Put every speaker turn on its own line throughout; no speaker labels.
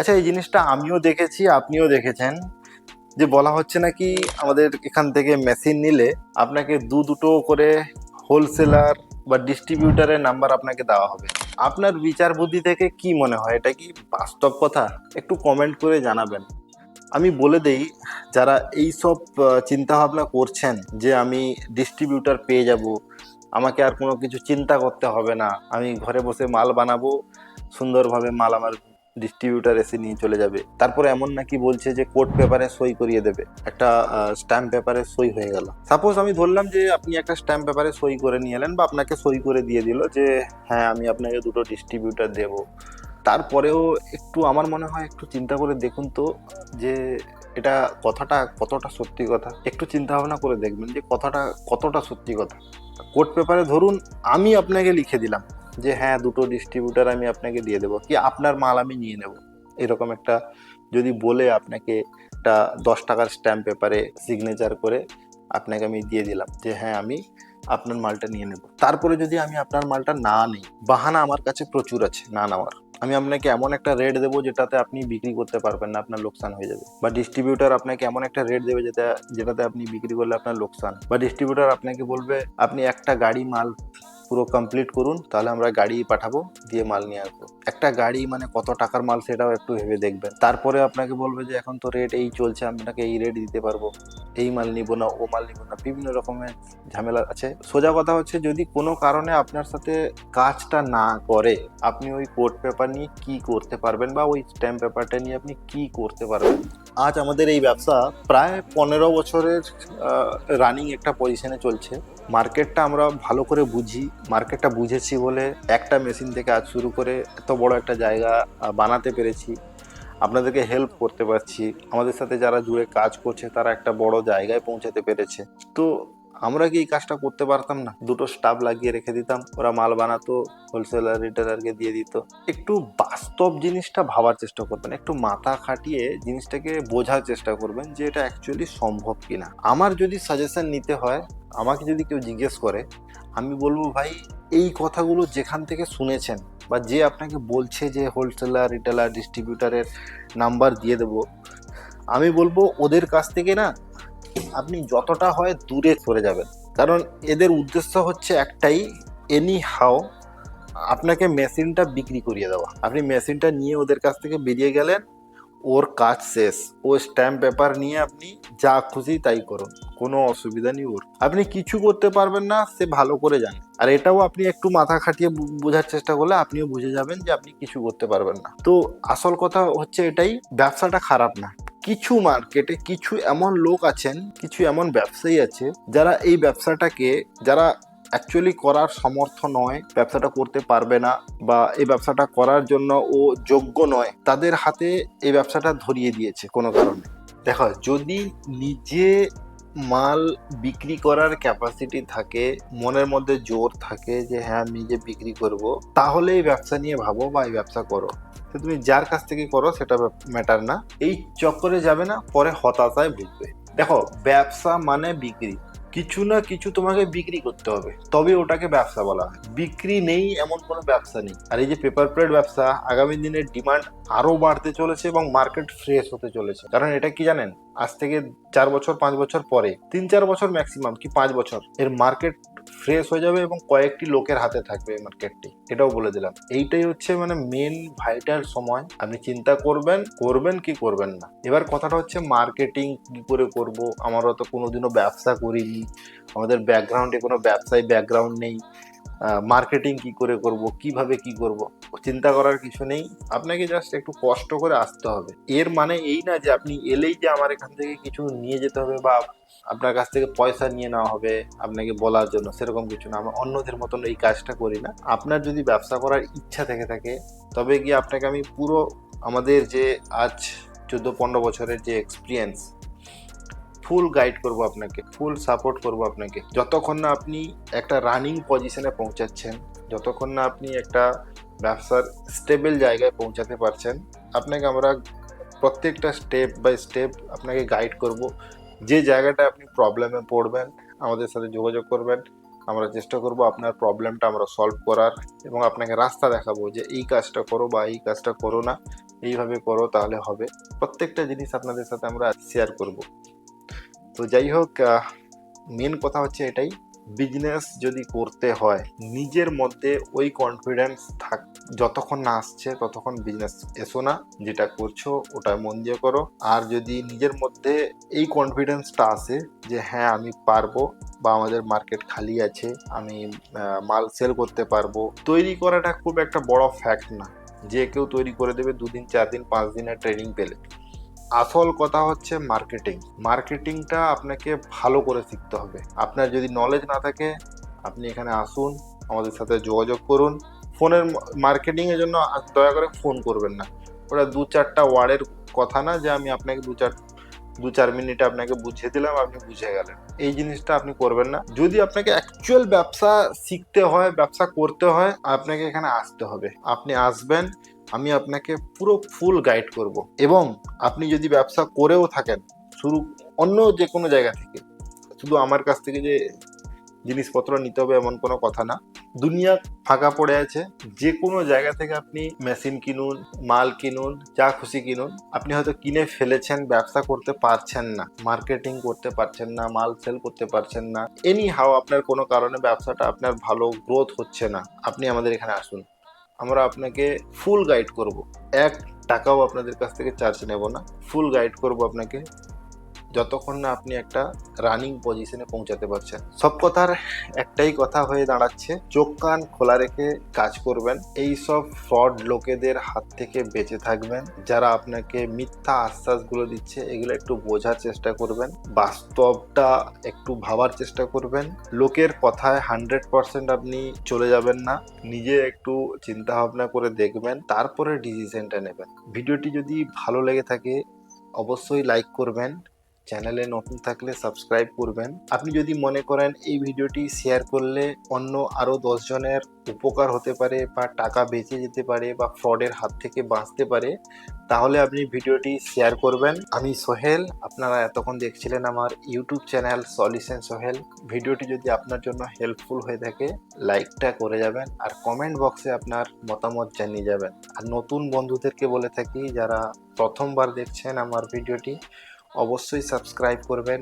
আচ্ছা এই জিনিসটা আমিও দেখেছি, আপনিও দেখেছেন যে বলা হচ্ছে নাকি আমাদের এখান থেকে মেশিন নিলে আপনাকে দু দুটো করে হোলসেলার বা ডিস্ট্রিবিউটারের নাম্বার আপনাকে দেওয়া হবে। আপনার বিচার বুদ্ধি থেকে কি মনে হয়? এটা কি বাস্তব কথা? একটু কমেন্ট করে জানাবেন। আমি বলে দেই, যারা এই সব চিন্তা ভাবনা করছেন যে আমি ডিস্ট্রিবিউটার পেয়ে যাব, আমাকে আর কোনো কিছু চিন্তা করতে হবে না, আমি ঘরে বসে মাল বানাবো, সুন্দরভাবে মাল আমার ডিস্ট্রিবিউটার এসে নিয়ে চলে যাবে। তারপরে এমন নাকি বলছে যে কোর্ট পেপারে সই করিয়ে দেবে। একটা স্ট্যাম্প পেপারে সই হয়ে গেল। সাপোজ আমি ধরলাম যে আপনি একটা স্ট্যাম্প পেপারে সই করে নিয়ে এলেন বা আপনাকে সই করে দিয়ে দিল যে হ্যাঁ আমি আপনাকে দুটো ডিস্ট্রিবিউটার দেব। তারপরেও একটু আমার মনে হয় একটু চিন্তা করে দেখুন তো যে এটা কথাটা কতটা সত্যি কথা। একটু চিন্তা ভাবনা করে দেখবেন যে কথাটা কতটা সত্যি কথা। কোর্ট পেপারে ধরুন আমি আপনাকে লিখে দিলাম। যে হ্যাঁ দুটো ডিস্ট্রিবিউটার আমি আপনাকে দিয়ে দেবো। কি আপনার মাল আমি নিয়ে নেব। এরকম একটা যদি বলে আপনাকে একটা দশ টাকার স্ট্যাম্প পেপারে সিগনেচার করে আপনাকে আমি দিয়ে দিলাম যে হ্যাঁ আমি আপনার মালটা নিয়ে নেব। তারপরে যদি আমি আপনার মালটা না নিই, বাহানা আমার কাছে প্রচুর আছে, না নেওয়ার। আমি আপনাকে এমন একটা রেট দেবো যেটাতে আপনি বিক্রি করতে পারবেন না, আপনার লোকসান হয়ে যাবে। বা ডিস্ট্রিবিউটার আপনাকে এমন একটা রেট দেবে যেটা, যেটাতে আপনি বিক্রি করলে আপনার লোকসান। বা ডিস্ট্রিবিউটার আপনাকে বলবে, আপনি একটা গাড়ি মাল পুরো কমপ্লিট করুন, তাহলে আমরা গাড়ি পাঠাবো, দিয়ে মাল নিয়ে আসব। একটা গাড়ি মানে কত টাকার মাল সেটাও একটু ভেবে দেখবেন। তারপরে আপনাকে বলবে যে, এখন তো রেট এই চলছে আপনাকে এই রেট দিতে পারব। এই মাল নিবো না, ও মাল নিবো না। বিভিন্ন রকমের ঝামেলা আছে। সোজা কথা হচ্ছে, যদি কোনো কারণে আপনার সাথে কাজটা না করে, আপনি ওই কোর্ট পেপার নিয়ে কি করতে পারবেন বা ওই স্ট্যাম্প পেপারটা নিয়ে আপনি কি করতে পারবেন? আজ আমাদের এই ব্যবসা প্রায় পনেরো বছরের রানিং একটা পজিশনে চলছে। মার্কেটটা আমরা ভালো করে বুঝি, মার্কেটটা বুঝেছি বলে একটা মেশিন থেকে আজ শুরু করে এত বড় একটা জায়গা বানাতে পেরেছি। আপনাদেরকে হেল্প করতে পারছি। আমাদের সাথে যারা জুড়ে কাজ করছে, তারা একটা বড় জায়গায় পৌঁছাতে পেরেছে। তো আমরা কি এই কাজটা করতে পারতাম না? দুটো স্টাফ লাগিয়ে রেখে দিতাম, ওরা মাল বানাতো হোলসেলার রিটেলারকে দিয়ে দিত। একটু বাস্তব জিনিসটা ভাবার চেষ্টা করবেন, একটু মাথা খাটিয়ে জিনিসটাকে বোঝার চেষ্টা করবেন যে এটা অ্যাকচুয়ালি সম্ভব কিনা। আমার যদি সাজেশন নিতে হয় আমাকে যদি কেউ জিজ্ঞেস করে, আমি বলব, ভাই, এই কথাগুলো যেখান থেকে শুনেছেন বা যে আপনাকে বলছে যে হোলসেলার, রিটেলার, ডিস্ট্রিবিউটারের নাম্বার দিয়ে দেবো, আমি বলব, ওদের কাছ থেকে না আপনি যতটা হয় দূরে সরে যাবেন। কারণ এদের উদ্দেশ্য হচ্ছে একটাই এনি হাও আপনাকে মেশিনটা বিক্রি করিয়ে দেওয়া। আপনি মেশিনটা নিয়ে ওদের কাছ থেকে বেরিয়ে গেলেন ওর কাজ শেষ। ও স্ট্যাম্প পেপার নিয়ে আপনি যা খুশি তাই করুন, কোনো অসুবিধা নেই ওর। আপনি কিছু করতে পারবেন না, সে ভালো করে জানে। আর এটাও আপনি একটু মাথা খাটিয়ে বোঝার চেষ্টা করলে আপনিও বুঝে যাবেন যে আপনি কিছু করতে পারবেন না। তো আসল কথা হচ্ছে এটাই, ব্যবসাটা খারাপ না। কিছু মার্কেটে কিছু এমন লোক আছেন, কিছু এমন ব্যবসায়ী আছে, যারা এই ব্যবসাটাকে, যারা অ্যাকচুয়ালি করার সমর্থ নয়, ব্যবসাটা করতে পারবে না বা এই ব্যবসাটা করার জন্য ও যোগ্য নয়, তাদের হাতে এই ব্যবসাটা ধরিয়ে দিয়েছে কোনো কারণে। দেখো, যদি নিজে মাল বিক্রি করার ক্যাপাসিটি থাকে, মনের মধ্যে জোর থাকে যে হ্যাঁ আমি নিজে বিক্রি করব, তাহলে এই ব্যবসা নিয়ে ভাবো বা এই ব্যবসা করো। তো তুমি যার কাছ থেকে করো, সেটা ম্যাটার না। এই চক্করে যাবে না, পরে হতাশায় ভুগবে। দেখো, ব্যবসা মানে বিক্রি। কিছু না কিছু তোমাকে বিক্রি করতে হবে। তবে ওটাকে ব্যবসা বলা হয়। বিক্রি নেই এমন কোনো ব্যবসা নেই। আর এই যে পেপার প্লেট ব্যবসা, আগামী দিনের ডিমান্ড আরও বাড়তে চলেছে এবং মার্কেট ফ্রেশ হতে চলেছে। কারণ এটা কি জানেন? আজ থেকে চার বছর, পাঁচ বছর পরে, তিন চার বছর ম্যাক্সিমাম কি পাঁচ বছর? এর মার্কেট ফ্রেশ হয়ে যাবে এবং কয়েকটি লোকের হাতে থাকবে এই মার্কেটটি এটাও বলে দিলাম। এইটাই হচ্ছে মানে মেন ভাইটার সময়। আপনি চিন্তা করবেন করবেন কি করবেন না। এবার কথাটা হচ্ছে মার্কেটিং কি করে করব? আমারও তো কোনোদিনও ব্যবসা করিনি। আমাদের ব্যাকগ্রাউন্ডে কোনো ব্যবসায়ী ব্যাকগ্রাউন্ড নেই। মার্কেটিং কি করে করব, কীভাবে কি করব, চিন্তা করার কিছু নেই। আপনাকে জাস্ট একটু কষ্ট করে আসতে হবে। এর মানে এই না যে আপনি এলেই যে আমার এখান থেকে কিছু নিয়ে যেতে হবে বা আপনার কাছ থেকে পয়সা নিয়ে নেওয়া হবে আপনাকে বলার জন্য, সেরকম কিছু না। আমরা অন্যদের মতন এই কাজটা করি না। আপনার যদি ব্যবসা করার ইচ্ছা থেকে থাকে, তবে গিয়ে আপনাকে আমি পুরো আমাদের যে আজ চোদ্দ পনেরো বছরের যে এক্সপিরিয়েন্স ফুল গাইড করব আপনাকে ফুল সাপোর্ট করব আপনাকে। যতক্ষণ না আপনি একটা রানিং পজিশনে পৌঁছাচ্ছেন, যতক্ষণ না আপনি একটা ব্যবসার স্টেবল জায়গায় পৌঁছাতে পারছেন, আপনাকে আমরা প্রত্যেকটা স্টেপ বাই স্টেপ আপনাকে গাইড করব। যে জায়গাটা আপনি প্রবলেমে পড়বেন, আমাদের সাথে যোগাযোগ করবেন। আমরা চেষ্টা করব আপনার প্রবলেমটা আমরা সলভ করার এবং আপনাকে রাস্তা দেখাবো যে এই কাজটা করো বা এই কাজটা করো না, এইভাবে করো তাহলে হবে। প্রত্যেকটা জিনিস আপনাদের সাথে আমরা শেয়ার করব। তো যাই হোক মেন কথা হচ্ছে এটাই বিজনেস যদি করতে হয়, নিজের মধ্যে ওই কনফিডেন্স থাক, যতক্ষণ না আসছে ততক্ষণ বিজনেস এসো না, যেটা করছ ওটা মন দিয়ে করো। আর যদি নিজের মধ্যে এই কনফিডেন্সটা আসে যে হ্যাঁ আমি পারব বা আমাদের মার্কেট খালি আছে, আমি মাল সেল করতে পারব, তৈরি করাটা খুব একটা বড় ফ্যাক্ট না। যে কেউ তৈরি করে দেবে দুদিন চার দিন পাঁচ দিনের ট্রেনিং পেলে। আসল কথা হচ্ছে মার্কেটিং মার্কেটিংটা আপনাকে ভালো করে শিখতে হবে। আপনার যদি নলেজ না থাকে, আপনি এখানে আসুন, আমাদের সাথে যোগাযোগ করুন। ফোনের মার্কেটিংয়ের জন্য দয়া করে ফোন করবেন না। ওটা দু চারটা ওয়ার্ডের কথা না যে আমি আপনাকে দু চার দু চার মিনিটে আপনাকে বুঝিয়ে দিলাম, আপনি বুঝে গেলেন। এই জিনিসটা আপনি করবেন না। যদি আপনাকে অ্যাকচুয়াল ব্যবসা শিখতে হয়, ব্যবসা করতে হয়, আপনাকে এখানে আসতে হবে। আপনি আসবেন আমি আপনাকে পুরো ফুল গাইড করব। এবং আপনি যদি ব্যবসা করেও থাকেন, শুরু অন্য যে কোনো জায়গা থেকে, শুধু আমার কাছ থেকে যে জিনিসপত্র নিতে হবে এমন কোনো কথা না। দুনিয়া ফাঁকা পড়ে আছে, যে কোনো জায়গা থেকে আপনি মেশিন কিনুন, মাল কিনুন, যা খুশি কিনুন, আপনি হয়তো কিনে ফেলেছেন, ব্যবসা করতে পারছেন না মার্কেটিং করতে পারছেন না, মাল সেল করতে পারছেন না। এনি হাও আপনার কোনো কারণে ব্যবসাটা আপনার ভালো গ্রোথ হচ্ছে না। আপনি আমাদের এখানে আসুন। আমরা আপনাকে ফুল গাইড করব। এক, টাকাও আপনাদের কাছ থেকে চার্জ নেব না। ফুল গাইড করব আপনাকে। যতক্ষণ না আপনি একটা রানিং পজিশনে পৌঁছাতে পারছেন। সব কথার একটাই কথা হয়ে দাঁড়াচ্ছে, চোখ কান খোলা রেখে কাজ করবেন। এই সব ফ্রড লোকেদের হাত থেকে বেঁচে থাকবেন। যারা আপনাকে মিথ্যা আশ্বাসগুলো দিচ্ছে, এগুলো একটু বোঝার চেষ্টা করবেন। বাস্তবটা একটু ভাবার চেষ্টা করবেন। লোকের কথায় হান্ড্রেড পার্সেন্ট আপনি চলে যাবেন না। নিজে একটু চিন্তা ভাবনা করে দেখবেন, তারপরে ডিসিশনটা নেবেন। ভিডিওটি যদি ভালো লেগে থাকে, অবশ্যই লাইক করবেন। চ্যানেলে নতুন থাকলে সাবস্ক্রাইব করবেন। আপনি যদি মনে করেন এই ভিডিওটি শেয়ার করলে অন্য আরও জনের উপকার হতে পারে বা টাকা বেঁচে যেতে পারে বা ফ্রডের হাত থেকে বাঁচতে পারে, তাহলে আপনি ভিডিওটি শেয়ার করবেন। আমি সোহেল, আপনারা এতক্ষণ দেখছিলেন আমার ইউটিউব চ্যানেল সলিউশন সোহেল ভিডিওটি যদি আপনার জন্য হেল্পফুল হয়ে থাকে লাইকটা করে যাবেন আর কমেন্ট বক্সে আপনার মতামত জানিয়ে যাবেন। আর নতুন বন্ধুদেরকে বলে থাকি, যারা প্রথমবার দেখছেন আমার ভিডিওটি অবশ্যই সাবস্ক্রাইব করবেন।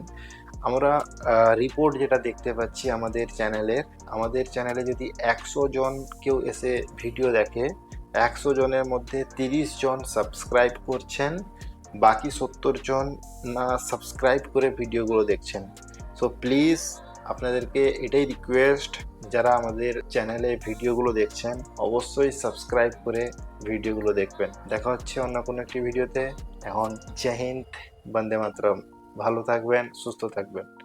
আমরা রিপোর্ট যেটা দেখতে পাচ্ছি আমাদের চ্যানেলের আমাদের চ্যানেলে যদি একশো জন কেউ এসে ভিডিও দেখে, একশো জনের মধ্যে তিরিশ জন সাবস্ক্রাইব করছেন, বাকি সত্তর জন না সাবস্ক্রাইব করে ভিডিওগুলো দেখছেন। সো প্লিজ আপনাদেরকে এটাই রিকোয়েস্ট যারা আমাদের চ্যানেলে ভিডিওগুলো দেখছেন, অবশ্যই সাবস্ক্রাইব করে ভিডিওগুলো দেখবেন। দেখা হচ্ছে অন্য কোনো একটি ভিডিওতে এখন জয় হিন্দ বন্দে মাতরম। ভালো থাকবেন সুস্থ থাকবেন।